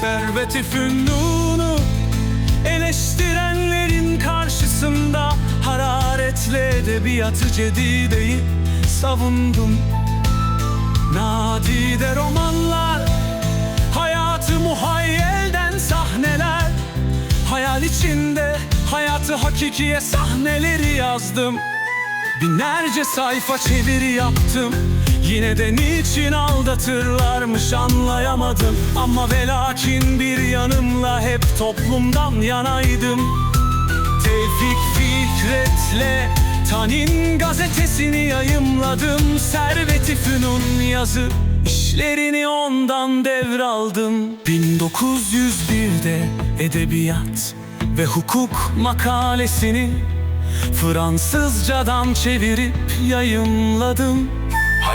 Serveti fünunu Eleştirenlerin karşısında Hararetle edebiyatı cedideyi savundum. Nadide romanlar Hayatı muhayyelden sahneler. Hayal içinde hayatı hakikiye sahneleri yazdım. Binlerce sayfa çeviri yaptım Yine de niçin aldatırlarmış anlayamadım. Ama ve lakin bir yanımla hep toplumdan yanaydım. Tevfik Fikret'le Tanin gazetesini yayımladım. Serveti Fünun yazı işlerini ondan devraldım. 1901'de edebiyat ve hukuk makalesini Fransızcadan çevirip yayımladım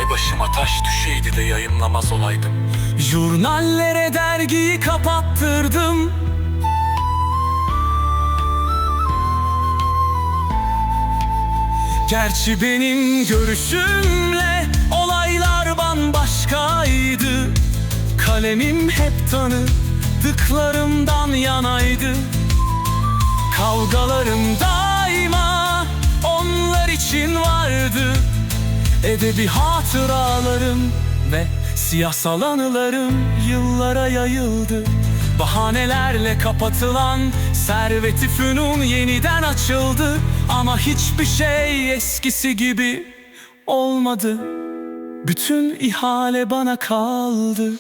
Hay başıma taş düşeydi de yayınlamaz olaydım. Jurnallere dergiyi kapattırdım. Gerçi benim görüşümle olaylar bambaşkaydı. Kalemim hep tanıdıklarımdan yanaydı. Kavgalarım Edebi hatıralarım ve siyasal anılarım yıllara yayıldı. Bahanelerle kapatılan serveti fünun yeniden açıldı. Ama hiçbir şey eskisi gibi olmadı. Bütün ihale bana kaldı